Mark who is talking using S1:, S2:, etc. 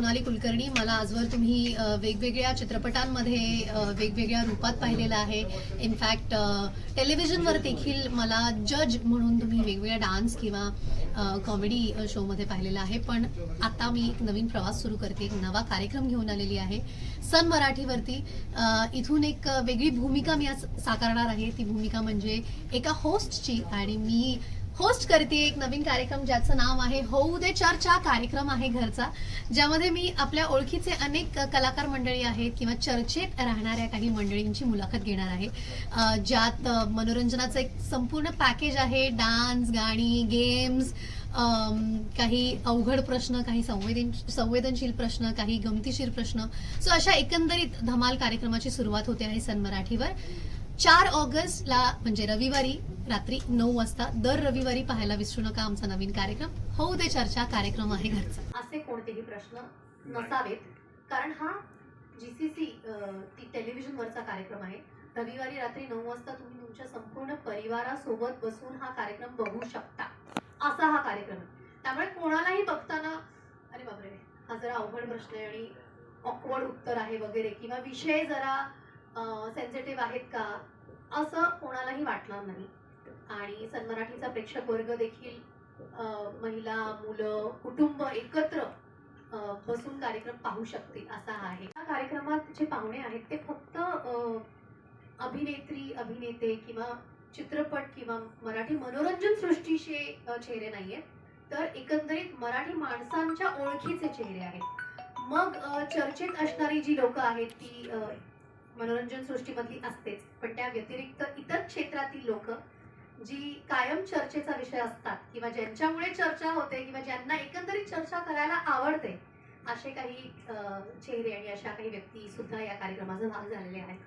S1: सोनाली कुलकर्णी मला आजवर तुम्ही वेगवेगळ्या चित्रपटांमध्ये वेगवेगळ्या रूपात पाहिलेलं आहे. इनफॅक्ट टेलिव्हिजनवर देखील मला जज म्हणून तुम्ही वेगवेगळ्या डान्स किंवा कॉमेडी शोमध्ये पाहिलेलं आहे. पण आता मी एक नवीन प्रवास सुरू करते. एक नवा कार्यक्रम घेऊन आलेली आहे. सन मराठीवरती इथून एक वेगळी भूमिका मी आज साकारणार आहे. ती भूमिका म्हणजे एका होस्टची आणि मी होस्ट करते एक नवीन कार्यक्रम ज्याचं नाव आहे होऊ दे चर्चा कार्यक्रम आहे घरचा ज्यामध्ये मी आपल्या ओळखीचे अनेक कलाकार मंडळी आहेत किंवा चर्चेत राहणाऱ्या काही मंडळींची मुलाखत घेणार आहे. ज्यात मनोरंजनाचं एक संपूर्ण पॅकेज आहे डान्स गाणी गेम्स काही अवघड प्रश्न काही संवेदन संवेदनशील प्रश्न काही गमतीशीर प्रश्न. सो अशा एकंदरीत धमाल कार्यक्रमाची सुरुवात होते आहे सन मराठीवर. चार ऑगस्टला म्हणजे रविवारी रात्री नऊ वाजता दर रविवारी पाहायला विसरू नका आमचा नवीन कार्यक्रम. होऊ दे चर्चा कार्यक्रम आहे घरचा. असे कोणतेही प्रश्न नसावेत. कारण हा जीसीसी ती टेलिव्हिजनवरचा कार्यक्रम आहे. रविवारी रात्री नऊ वाजता तुम्ही तुमच्या संपूर्ण परिवारासोबत बसून हा कार्यक्रम बघू शकता. असा हा कार्यक्रम त्यामुळे कोणालाही बघताना अरे बापरे हा जरा अवघड प्रश्न आहे आणि ऑकवर्ड उत्तर आहे वगैरे किंवा विषय जरा सेन्सिटिव्ह आहेत का? असं कोणालाही वाटणार नाही. आणि सन मराठीचा प्रेक्षक वर्ग देखील महिला मुलं कुटुंब एकत्र बसून कार्यक्रम पाहू शकतील असा हा आहे. या कार्यक्रमात जे पाहुणे आहेत ते फक्त अभिनेत्री अभिनेते किंवा चित्रपट किंवा मराठी मनोरंजन सृष्टीचे चेहरे चेहरे आहेत तर एकंदरीत मराठी माणसांच्या ओळखीचे चेहरे आहेत. मग चर्चेत असणारी जी लोक आहेत ती मनोरंजन सृष्टीमधली असतेच. पण त्या व्यतिरिक्त इतर क्षेत्रातील लोक जी कायम चर्चेचा विषय असतात किंवा ज्यांच्यामुळे चर्चा होते किंवा ज्यांना एकंदरीत चर्चा करायला आवडते असे काही चेहरे आणि अशा काही व्यक्ती सुद्धा या कार्यक्रमाचा भाग झालेले आहेत.